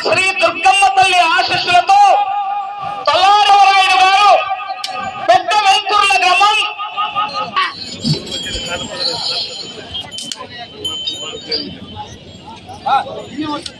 శ్రీ దుర్గమ్మ తల్లి ఆశస్సులతో తల్లారాయణ గారు పెద్ద వెంకూర్ల గ్రామం. తల్లారి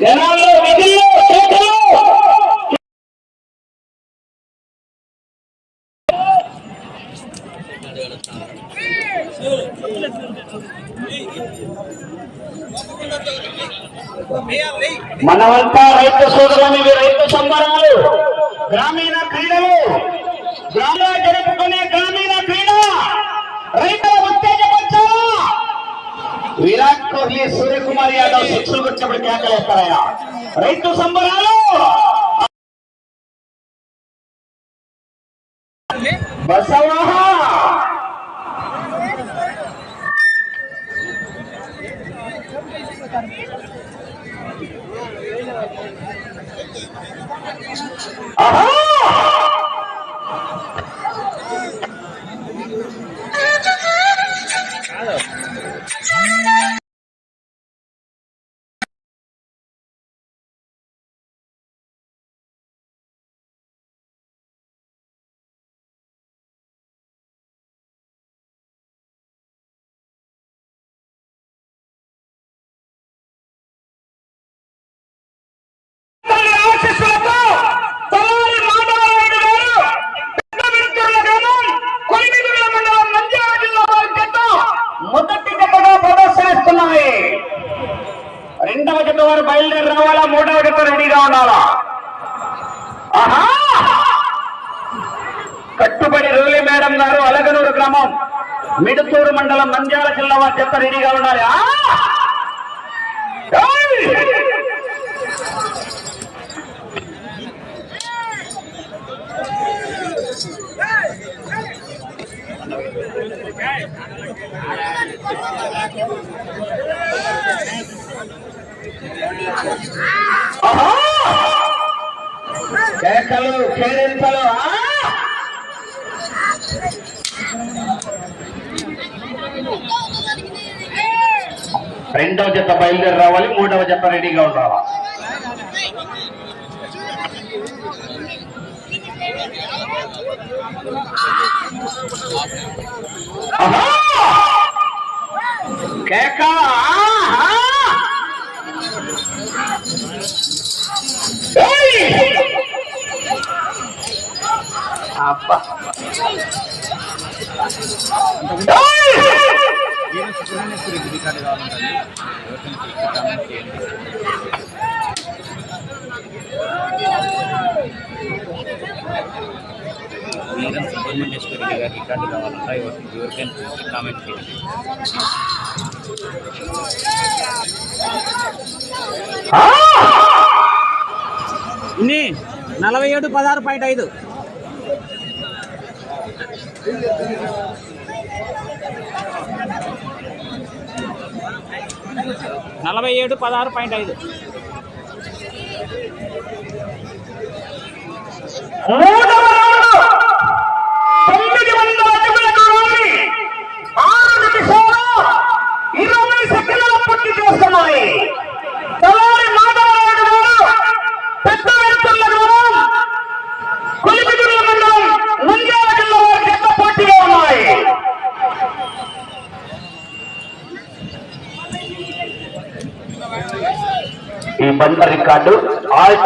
జనాల్లో విధుల్లో మనమంతా రైతు సోదరులనేవి రైతు సంబరాలు గ్రామీణ క్రీడలు గ్రామంలో జరుపుకునే గ్రామీణ క్రీడ రైతుల ఉత్తేజపరచాలా విరాట్ కోహ్లీ సూర్యకుమార్ యాదవ్ శిక్షలు వచ్చినప్పుడు కేకలేస్తారయ్యా రైతు సంబరాలు! బసవా రెండవ వారు బయలుదేరి రావాలా? మూడవ జత రెడీగా ఉండాలా? ఆహా! కట్టుబడి రోలి మేడం గారు అలగనూరు గ్రామం మిడుతూరు మండలం నంద్యాల జిల్లా వారి చెత్త రెడీగా ఉండాలి. ఆ! కేకలు కేరింతలు రెండవ జత బయలుదేరి రావాలి మూడవ జత రెడీగా ఉండాలా? ఆహా! కేక ఆహా! ఏయ్! అబ్బా ఏయ్! రికార్డు కావాలంటే ఎవరికైనా కామెంట్ చేయండి వీరం సుబ్రహ్మణ్యేశ్వరి గారి రికార్డు కావాలంటే ఎవరికి ఎవరికైనా కామెంట్ చేయండి ఆ! ఇన్ని నలభై ఏడు పదహారు పాయింట్ ఐదు. నలభై ఏడు పదహారు పాయింట్ ఐదు.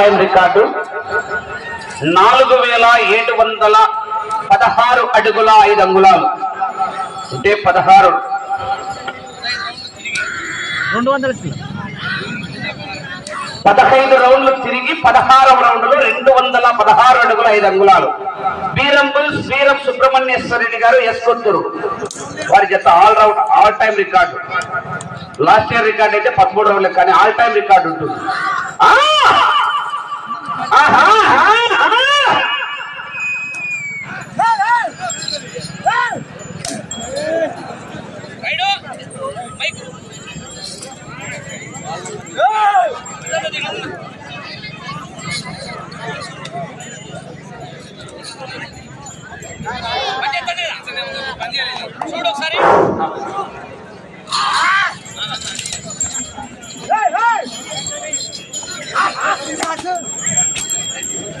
Time record. నాలుగు వేల ఏడు వందల పదహారు అడుగుల ఐదు అంగుళాలు. అంటే పదహారు. రెండు వందల పదహైదు రౌండ్లు తిరిగి పదహారవ రౌండ్లో రెండు వందల పదహారు అడుగుల ఐదు అంగుళాలు. బీరంబుల్ శ్రీరం సుబ్రహ్మణ్యేశ్వరరెడ్డి గారు ఎస్కొత్తూరు వారి జత all round all time record last year record అయితే పదమూడు రౌండ్లు కానీ ఆల్ టైమ్ రికార్డు ఉంటుంది. చూడు ఒకసారి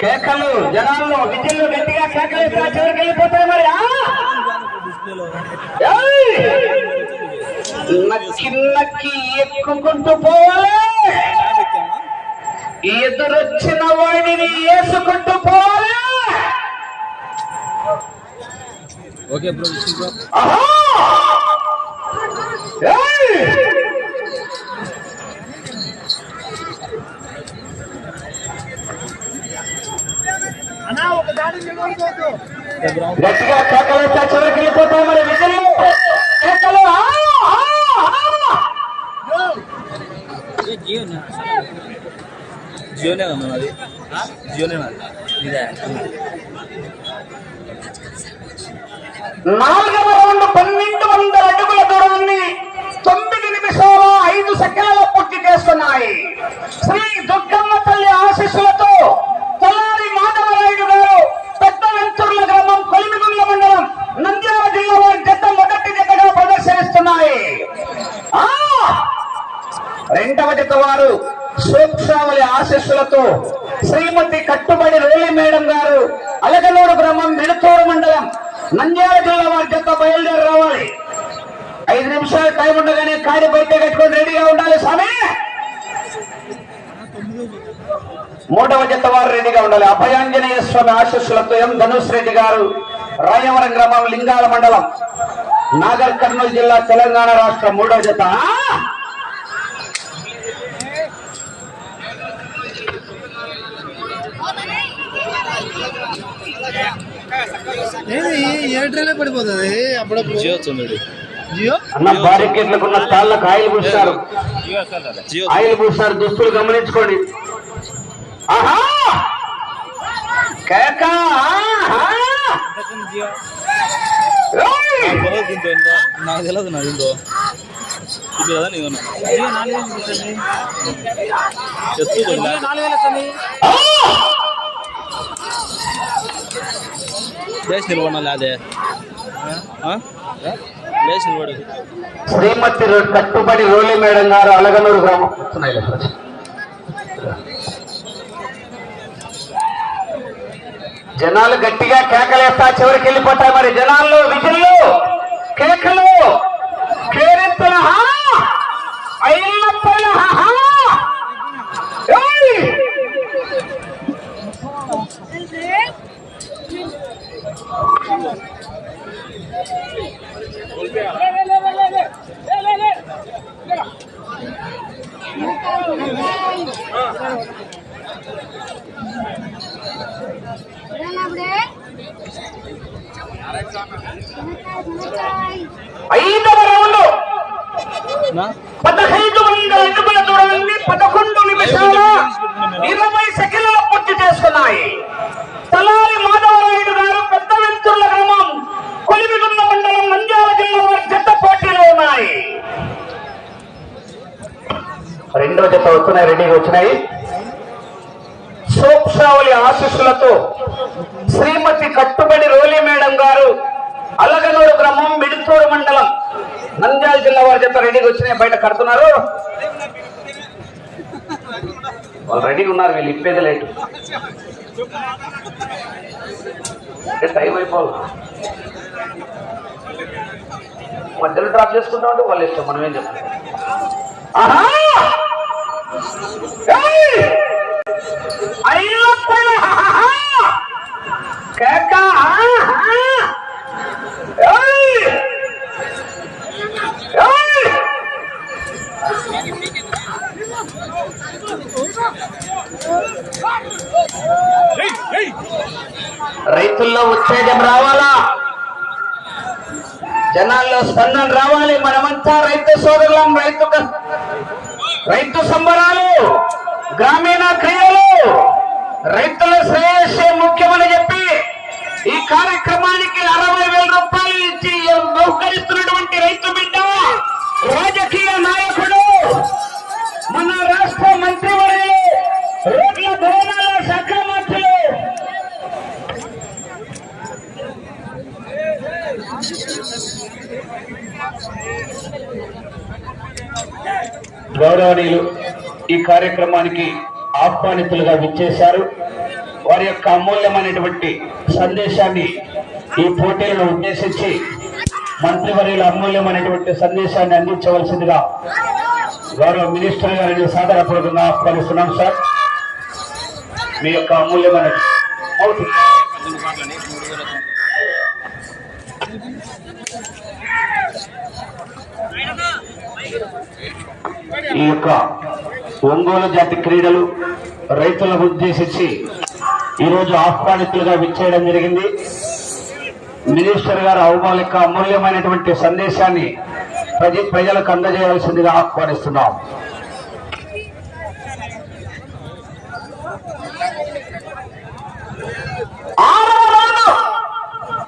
కేక కేకలు జనాల్లో విద్యలు గట్టిగా కేకలు ఇస్తే చివరికి వెళ్ళిపోతాయి మరి! నక్కి నక్కి ఎక్కుకుంటూ పోవాలి. ఎదురొచ్చిన వాడిని వేసుకుంటూ పోవాలి. ఓకే బ్రో గట్టిగా కేకలు చివరికి వెళ్ళిపోతాయి మరి విజయలు కేకలు ఆ! ఆ! ఆ! ఏ జియో జియోనే కదా అది జియోనే ఇదే నాలుగవ రౌండ్ పన్నెండు వందల అడుగుల దూరాన్ని తొమ్మిది నిమిషాల ఐదు సెకండ్ల పూర్తి చేస్తున్నాయి శ్రీ దుర్గమ్మ తల్లి ఆశీస్సులతో తలారి మాధవరాయుడు గారు పెద్ద వెంతుర్ల గ్రామం కొలిమిగుండ్ల మండలం నంద్యాల జిల్లా వారి జత మొదటి జతగా ప్రదర్శనిస్తున్నాయి ఆ! రెండవ జత వారు సూక్ష్మావళి ఆశీస్సులతో శ్రీమతి కట్టుబడి రోలి మేడం గారు అలగనూరు గ్రామం మిడతూరు మండలం నంద్యాల జిల్లా వారి జత బయలుదేరి రావాలి ఐదు నిమిషాలు టైం ఉండగానే కాడి బయట కట్టుకొని రెడీగా ఉండాలి స్వామి మూడవ జత వారు రెడీగా ఉండాలి. అభయాంజనేయ స్వామి ఆశీస్సులతో ఎం ధనుష్ రెడ్డి గారు రాయవరం గ్రామం లింగాల మండలం నాగర్ కర్నూలు జిల్లా తెలంగాణ రాష్ట్రం మూడవ జత. ఎయిర్టెల్ పడిపోతుంది. అప్పుడప్పుడు జియో వచ్చింది జియో అన్న బారికేట్లకు ఉన్న తాళ్ళకు ఆయిల్ పూస్తారు జియో వస్తుంది జియో ఆయిల్ పూస్తారు దుస్తులు గమనించుకోండి ఆహా కేక ఆహా! ఏయ్! దీంతో ఎంతో నాకు తెలియదు నా దీంతో ఇది కదా నీకు జియో నాలుగు చెప్తూ నాలుగు వేలు వస్తుంది ఆ! లేచి నిలబడాలి అదే లేచి నిలబడు శ్రీమతి కట్టుబడి రోలి మేడం గారు అలగనూరు గ్రామం. జనాలు గట్టిగా కేకలేస్తా చివరికి వెళ్ళిపోతా మరి. జనాల్లో విధులు కేకలు. Thank you. ఐదవ రౌండ్. పదహైదు వందల అడుగుల దూరాన్ని పదకొండు నిమిషాలు రెండో జత వస్తున్నాయి రెడీగా వచ్చినాయి. సోప్షావళి ఆశీస్సులతో శ్రీమతి కట్టుబడి రోలి మేడం గారు అలగనూరు గ్రామం మిడితూరు మండలం నంద్యాల జిల్లా వారి చేత రెడీగా వచ్చినాయి బయట కడుతున్నారు. వాళ్ళు రెడీగా ఉన్నారు వీళ్ళు ఇప్పేది లేటు. టైం అయిపోవాలి. మధ్యలో డ్రాప్ చేసుకుంటామంటే వాళ్ళు ఇష్టం మనం ఏం చెప్తాం రైతుల్లో ఉత్తేజం రావాలా? జనాల్లో స్పందన రావాలి మనమంతా రైతు సోదరులం రైతు రైతు సంబరాలు గ్రామీణ క్రియలు రైతుల శ్రేయస్సే ముఖ్యమని చెప్పి ఈ కార్యక్రమానికి అరవై వేల రూపాయలు ఇచ్చి బహుకరిస్తున్నటువంటి రైతు బిడ్డ రాజకీయ నాయకుడు మన రాష్ట్ర మంత్రివర్యులు రోడ్ల భవనాల శాఖ మంత్రులు గౌరవనీయులు ఈ కార్యక్రమానికి ఆహ్వానితులుగా విచ్చేశారు. వారి యొక్క అమూల్యమైనటువంటి సందేశాన్ని ఈ పోటీలను ఉద్దేశించి మంత్రివర్యుల అమూల్యమైనటువంటి సందేశాన్ని అందించవలసిందిగా గౌరవ మినిస్టర్ గారిని సాధారణపూర్వకంగా ఆహ్వానిస్తున్నాం సార్. మీ యొక్క అమూల్యమైన ఈ యొక్క ఒంగోలు జాతి క్రీడలు రైతులను ఉద్దేశించి ఈరోజు ఆహ్వానితులుగా విచ్చేయడం జరిగింది. మినిస్టర్ గారు అవమాలిక అమూల్యమైనటువంటి సందేశాన్ని ప్రజ ప్రజలకు అందజేయవలసిందిగా ఆహ్వానిస్తున్నాం ఆరవ రౌండ్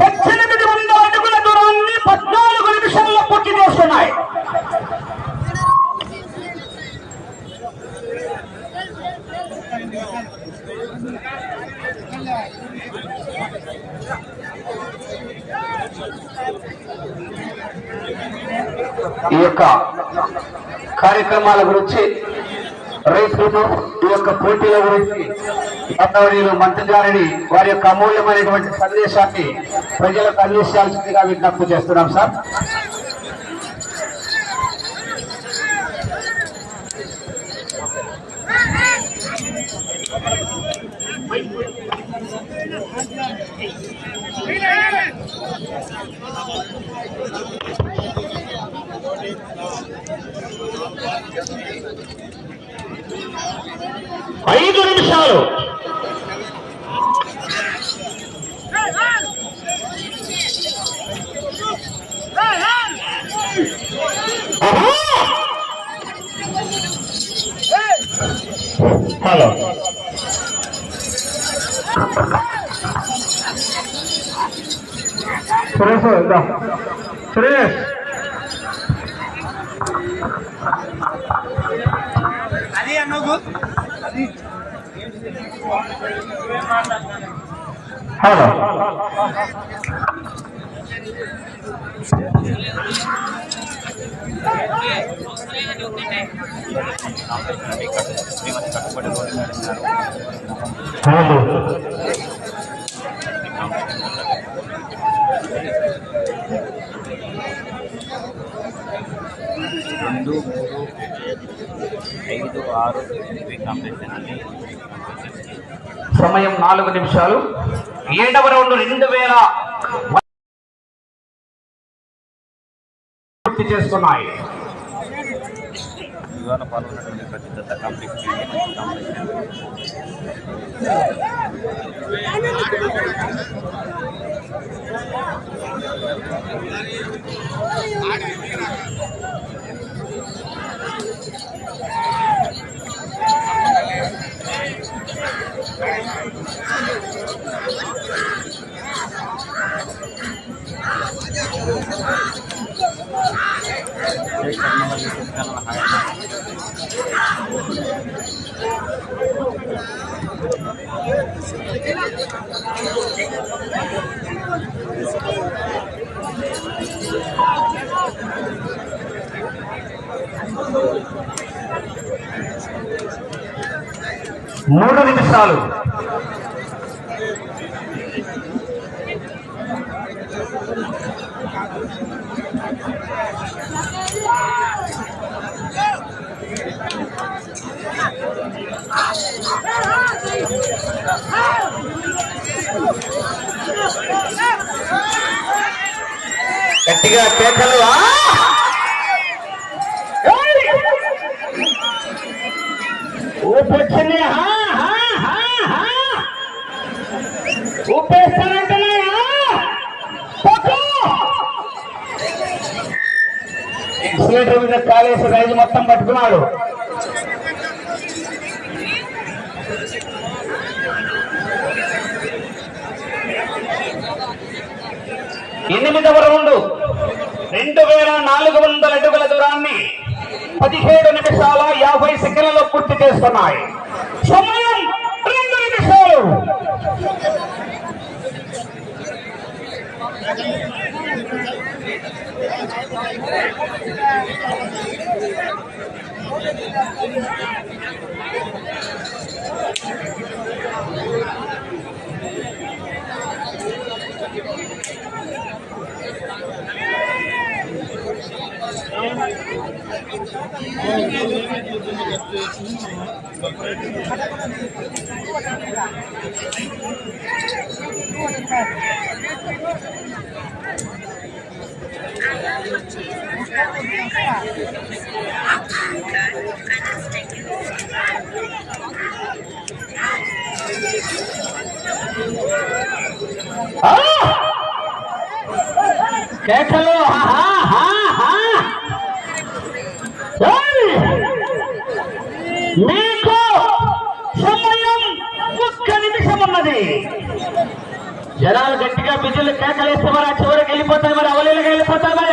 పద్దెనిమిది వందల అడుగుల దూరాన్ని పద్నాలుగు నిమిషాల్లో పూర్తి చేస్తున్నాయి ఈ యొక్క కార్యక్రమాల గురించి రైతులను ఈ యొక్క పోటీల గురించి గౌరవనీయులు మంత్రి గారిని వారి యొక్క అమూల్యమైనటువంటి సందేశాన్ని ప్రజలకు అందించాల్సిందిగా విజ్ఞప్తి చేస్తున్నాం sir. Hello. Hello. రెండు మూడు ఐదు ఆరు సమయం నాలుగు నిమిషాలు. ఏడవ రౌండ్ రెండు వేల పూర్తి చేసుకున్నాయి. వివాహ పాల్గొన్నటువంటి మూడు నిమిషాలు గట్టిగా కేకలు ఆ! ఎక్సిలేటర్ మీద కాలేసి రైలు మొత్తం పట్టుకున్నాడు. ఎనిమిదవ రౌండ్. రెండు వేల నాలుగు వందల అడుగుల దూరాన్ని పదిహేడు నిమిషాల యాభై సెకండ్లలో పూర్తి చేస్తున్నాయి. సమయం రెండు నిమిషాలు ఆ! కేకలు హా, మీకు సమయం ఒక్క నిమిషం ఉన్నది. జనాలు గట్టిగా బిజులు కేకలేస్తే మరి ఆ చివరికి వెళ్ళిపోతాయి మరి అవలీలకు వెళ్ళిపోతాయి మరి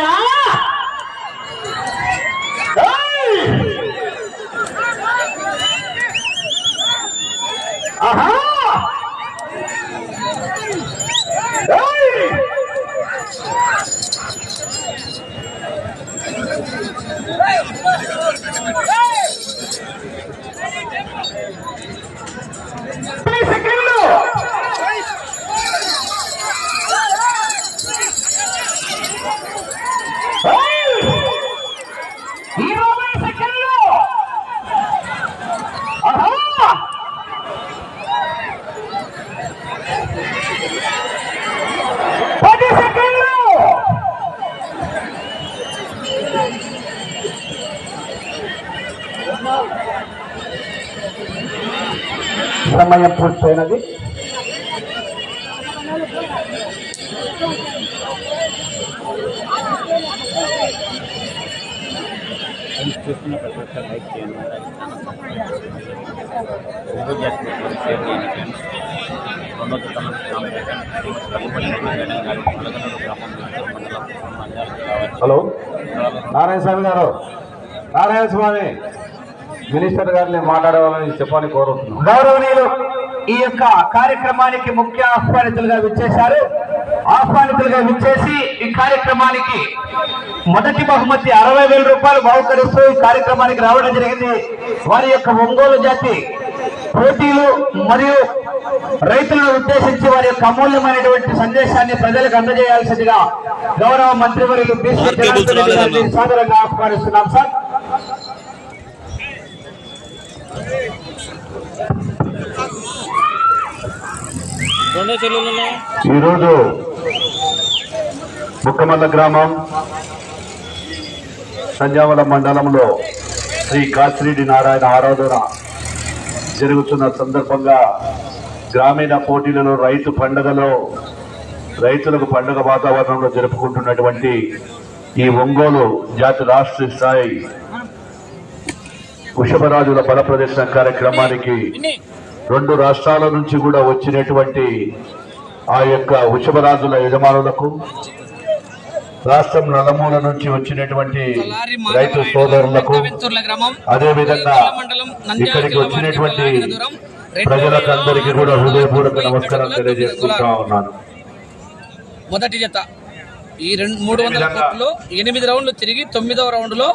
చూస్తున్న ప్రతి ఒక్కరు లైక్ చేయండి. షేర్ చేయండి. Friends hello. నారాయణ స్వామి గారు. నారాయణ స్వామి. మినిస్టర్ గారిని మాట్లాడవాలని చెప్పని కోరుతున్నాను గౌరవనీయులు ఈ యొక్క కార్యక్రమానికి ముఖ్య ఆహ్వానితులుగా విచ్చేశారు. ఆహ్వానితులుగా విచ్చేసి ఈ కార్యక్రమానికి మొదటి బహుమతి అరవై వేల రూపాయలు బహుకరిస్తూ ఈ కార్యక్రమానికి రావడం జరిగింది. వారి యొక్క ఒంగోలు జాతి పోటీలు మరియు రైతులను ఉద్దేశించి వారి యొక్క అమూల్యమైనటువంటి సందేశాన్ని ప్రజలకు అందజేయాల్సిందిగా గౌరవ మంత్రివర్యులు బీసీ గారిని సాదరంగా ఆహ్వానిస్తున్నాం సార్. ఈరోజు ముక్కమల్ల గ్రామం సంజావల మండలంలో శ్రీ కాశ్రీడి నారాయణ ఆరాధన జరుగుతున్న సందర్భంగా గ్రామీణ పోటీలలో రైతు పండుగలో రైతులకు పండుగ వాతావరణంలో జరుపుకుంటున్నటువంటి ఈ ఒంగోలు జాతి రాష్ట్ర స్థాయి వృషభరాజుల బల ప్రదర్శన కార్యక్రమానికి రెండు రాష్ట్రాల నుంచి కూడా వచ్చినటువంటి ఆ యొక్క వృషభరాజుల యజమానులకు రాష్ట్రం నలుమూల నుంచి వచ్చినటువంటి రైతు సోదరులకు అదేవిధంగా ఇక్కడికి వచ్చినటువంటి ప్రజలకు అందరికీ కూడా హృదయపూర్వక నమస్కారం తెలియజేసుకుంటా ఉన్నాను. మొదటి జత. ఈ రెండు మూడు వందల కోట్లు ఎనిమిది రౌండ్లు తిరిగి తొమ్మిదవ రౌండ్లో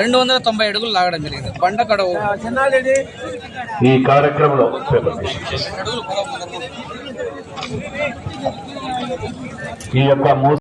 రెండు వందల తొంభై అడుగులు లాగడం జరిగింది బండ కడవు ఈ కార్యక్రమంలో. ఈ యొక్క